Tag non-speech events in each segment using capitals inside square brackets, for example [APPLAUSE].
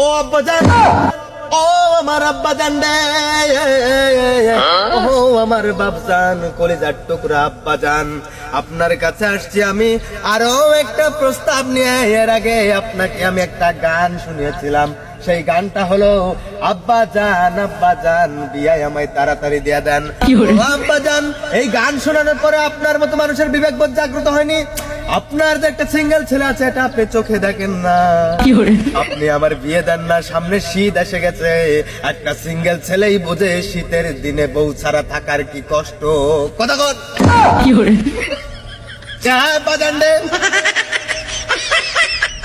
ও আব্বাজান ও আমার আব্বাজান রে। ও আমার বাপজান কলেজার টুকরা আব্বাজান আপনার কাছে আসছি আমি। আরও একটা প্রস্তাব নিয়ে এর আগে আপনাকে আমি একটা গান শুনিয়েছিলাম। সেই গানটা হলো আব্বা জান আব্বা জান বিয়ায় আমায় তাড়াতাড়ি দিয়া দেন। আব্বা জান এই গান শোনানোর পরে আপনার মতো মানুষের বিবেক বোধ জাগ্রত হয়নি? আপনার যে একটা সিঙ্গেল ছেলে আছে এটা আপনি চোখে দেখেন না। আপনি আমার বিয়ে দেন না সামনে শীত এসে গেছে। একটা সিঙ্গেল ছেলেই বোঝে শীতের দিনে বউ ছাড়া থাকার কি কষ্ট। কথা কথা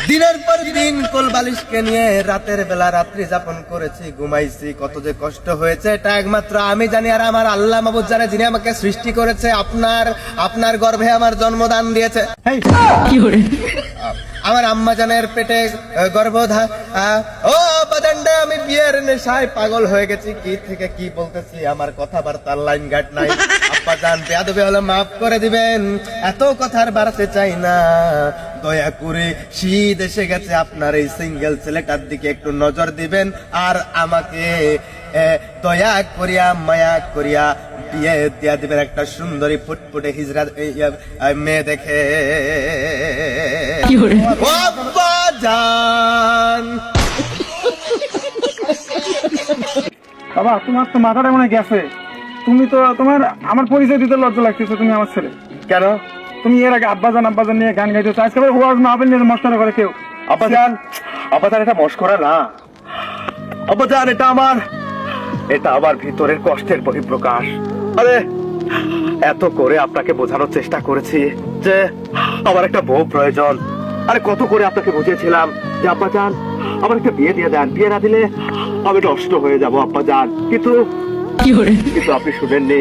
দিনের পর দিন কোল বালিশকে নিয়ে রাতের বেলা রাত্রি যাপন করেছি ঘুমাইছি কত যে কষ্ট হয়েছে এটা একমাত্র আমি জানি আর আমার আল্লাহ মাবুদ জানে যিনি আমাকে সৃষ্টি করেছে আপনার আপনার গর্ভে আমার জন্মদান দিয়েছে। আমার আম্মা জানের পেটে গর্ভধা ও বাদান্ডে আমি বিয়ের নেশায় পাগল হয়ে গেছি কি থেকে কি বলতেছি আমার কথাবার্তার লাইন গাট নাই। বেয়াদবে হলে মাফ করে দিবেন। এত কথার বাড়াতে চাই না। দয়া করে শীত এসে গেছে আপনার এই সিঙ্গেল ছেলেটার দিকে একটু নজর দিবেন। আর আমাকে দয়া করিয়া মায়া করিয়া বিয়ে দিয়া দিবেন একটা সুন্দরী ফুটফুটে হিজরা এই, মেয়ে দেখে। বাবা তোমার তো মাথাটা মনে গেছে। তুমি তো তোমার আমার পরিচয় দিতে লজ্জা লাগতেছে তুমি আমার ছেলে। কেন? তুমি এর আগে আব্বাজান আব্বাজান নিয়ে গান গাইতেছো আজকে ওয়াজ মাহফিল নিয়ে মস্তানা করে কেউ। আব্বাজান আব্বাজান এটা মস্করা না। আব্বাজান এটা আমার এটা আমার ভিতরের কষ্টের বহিঃপ্রকাশ। আরে এত করে আপনাকে বোঝানোর চেষ্টা করেছি যে আমার একটা বউ প্রয়োজন। আরে কত করে আপনাকে বুঝিয়েছিলাম যে আব্বাজান আমার একটা বিয়ে দিয়ে দেন। বিয়ে না দিলে আমি নষ্ট হয়ে যাব আব্বাজান। কিন্তু কিন্তু আপনি শুনেননি।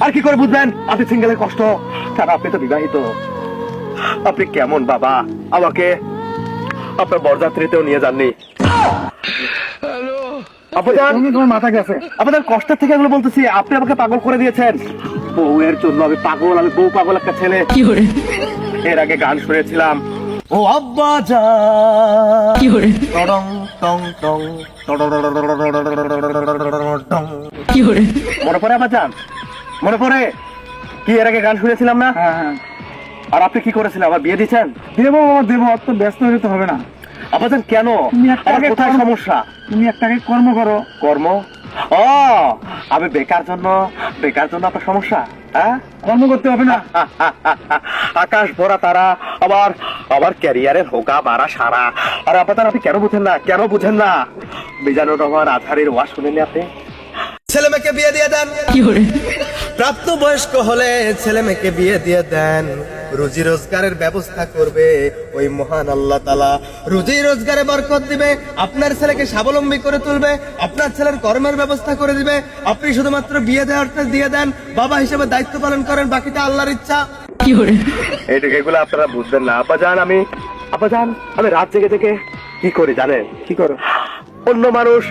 আর কি করে বুঝবেন আপনি সিঙ্গেলের কষ্ট। আপনি তো বিবাহিত। আপনি কেমন বাবা? আমাকে আপনার বরযাত্রীতেও নিয়ে যাননি। তোমার মাথা গেছে। আপনার কষ্টের থেকে এগুলো বলতেছি। আপনি আমাকে পাগল করে দিয়েছেন। বউয়ের জন্য আমি পাগল আমি বউ পাগল একটা ছেলে। এর আগে গান শুনেছিলাম। ও আব্বা যা। টং টং টং টং মনে পড়ে যান মনে পড়ে কি এর আগে গান শুনেছিলাম না হ্যাঁ হ্যাঁ আর আপনি কি করেছিলেন আবার বিয়ে দিচ্ছেন দেবো বাবা দেবো অত ব্যস্ত হলে তো হবে না আপাতত কেন একটা আমার কোথায় সমস্যা তুমি একটাকে কর্ম করো কর্ম ও আমি বেকার জন্য বেকার জন্য আপনার সমস্যা হ্যাঁ? কর্ম করতে হবে না। [LAUGHS] আকাশ ভরা তারা আবার আবার ক্যারিয়ারের হোকা মারা সারা। আর আপনার আপনি কেন বুঝেন না? কেন বুঝেন না? মিজানুর রহমান আধারের ওয়া শুনেননি আপনি? ছেলে মেয়েকে বিয়ে দিয়ে দেন। প্রাপ্ত বয়স্ক হলে ছেলে মেয়েকে বিয়ে দিয়ে দেন। রুজি রোজগারের ব্যবস্থা করবে। ওই মহান আল্লাহ তালা রুজি রোজগারে বরকত দিবে আপনার ছেলেকে স্বাবলম্বী করে তুলবে আপনার ছেলের কর্মের ব্যবস্থা করে দিবে আপনি শুধুমাত্র বিয়ে দেওয়ারটা দিয়ে দেন বাবা হিসেবে দায়িত্ব পালন করেন বাকিটা আল্লাহর ইচ্ছা। এগুলো আপনারা বুঝবেন না। আপা যান আমি আপা যান আমি রাত জেগে জেগে কি করি জানেন? কি করো? অন্য মানুষ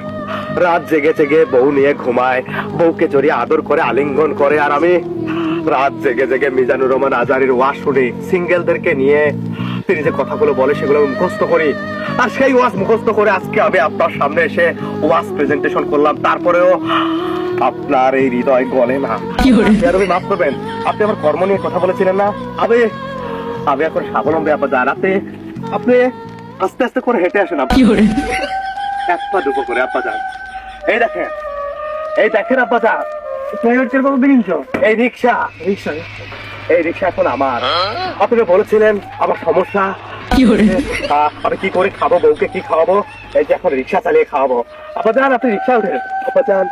রাত জেগে জেগে বউ নিয়ে ঘুমায় বউকে জড়িয়ে আদর করে আলিঙ্গন করে আর আমি রাত জেগে জেগে মিজানুর রহমান আজারির ওয়াজ শুনি। সিঙ্গেলদেরকে নিয়ে তিনি যে কথাগুলো বলে সেগুলো আমি মুখস্থ করি। আর সেই ওয়াজ মুখস্থ করে আজকে আমি আপনার সামনে এসে ওয়াজ প্রেজেন্টেশন করলাম। তারপরেও আপনার এই হৃদয় গলে না। আপনি মাফ করবেন। আপনি আমার কর্ম নিয়ে কথা বলেছিলেন না? আমি আমি এখন স্বাবলম্বী আপনার যান। আপনি আস্তে আস্তে করে হেঁটে আসেন আপনি এক পা দুপো করে আব্বা যান। এই দেখেন এই দেখেন আব্বা যান। এই রিক্সা রিক্সা। এই রিক্সা এখন আমার। আপনাকে বলেছিলেন আমার সমস্যা। আমি কি করে খাব বউকে কি খাওয়াবো? এই যে এখন রিক্সা চালিয়ে খাওয়াবো। আপা যান আপনি রিক্সা উঠেন আপা যান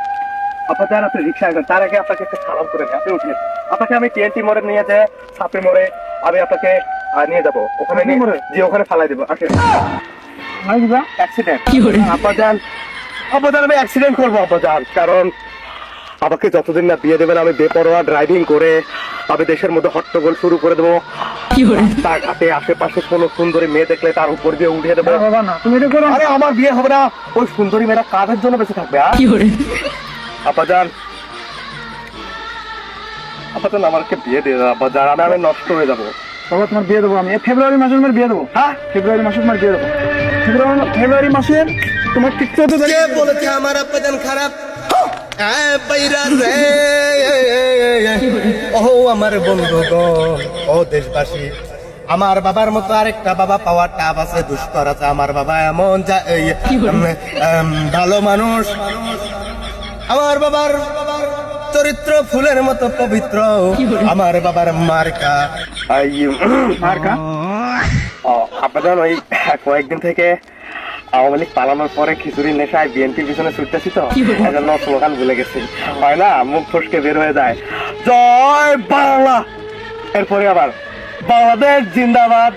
আপা যান আপনি রিক্সা উঠেন তার আগে আপনাকে একটা সালাম করে আপনি উঠেন। আপনাকে আমি টিএনটি মোড়ে নিয়ে যে সাপে মোড়ে আমি আপনাকে নিয়ে যাব। ওখানে নিয়ে মোড়ে? জি ওখানে ফালাই দেবো। আসেন। আব্বাজান আমি অ্যাক্সিডেন্ট করব আব্বাজান কারণ আমাকে যতদিন না বিয়ে দেবেন আমি বেপরোয়া ড্রাইভিং করে আমি দেশের মধ্যে হট্টগোল শুরু করে দেবো। আশেপাশে কোনো সুন্দরী মেয়ে দেখলে তার উপর দিয়ে উঠিয়ে দেবো। না বাবা না তুমি এটা করো। না। আরে আমার বিয়ে হবে না। ওই সুন্দরী মেয়েরা কাদের জন্য বেঁচে থাকবে আর আব্বাজান আব্বাজান আমাকে বিয়ে দিয়ে দেন আব্বাজান আমি আমি নষ্ট হয়ে যাব। বাবা তোমার বিয়ে দেবো আমি। ফেব্রুয়ারি মাসে তোমার বিয়ে দেবো। হ্যাঁ? ফেব্রুয়ারি মাসে তোমার বিয়ে দেবো। ফেব্রুয়ারি ফেব্রুয়ারি মাসের তোমার ঠিক চোদ্দ কে বলেছে আমার আব্বাজান খারাপ? এ বাইরা রে ও আমার বন্ধুগণ ও দেশবাসী আমার বাবার মতো আরেকটা বাবা পাওয়ার টাপ আছে দুষ্কর আছে। আমার বাবা এমন যা এই, ভালো মানুষ। আমার বাবার চরিত্র ফুলের মতো পবিত্র। আমার বাবার মার্কা। মার্কা? আপনাদের ওই কয়েকদিন থেকে আওয়ামী লীগ পালানোর পরে খিচুড়ি নেশায় বিএনপির পিছনে ছুটতেছি তো এজন্য স্লোগান ভুলে গেছি। হয় না মুখ ফসকে বের হয়ে যায়। জয় বাংলা। এরপরে আবার বাংলাদেশ জিন্দাবাদ।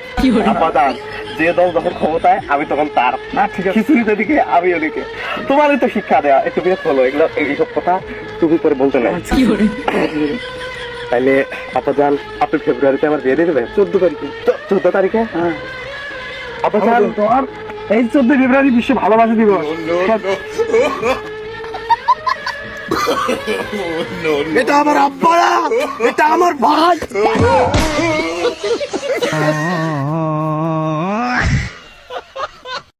আপাদান। যে দল যখন ক্ষমতায় আমি তখন তার। না ঠিক আছে। খিচুড়িতে দিকে আমি ওদিকে তোমারই তো শিক্ষা দেয়া একটু বিরত হলো। এগুলো এইসব কথা তুমি করে বলতে নাই। তাইলে আপাদান আপনি ফেব্রুয়ারিতে আমার বিয়ে দিয়ে দেবেন? চোদ্দ তারিখে। চোদ্দ তারিখে? হ্যাঁ। আপাদান? এই চোদ্দ ফেব্রুয়ারি বিশ্ব ভালোবাসা দিবস। এটা আমার আব্বারা! এটা আমার ভাই! [LAUGHS]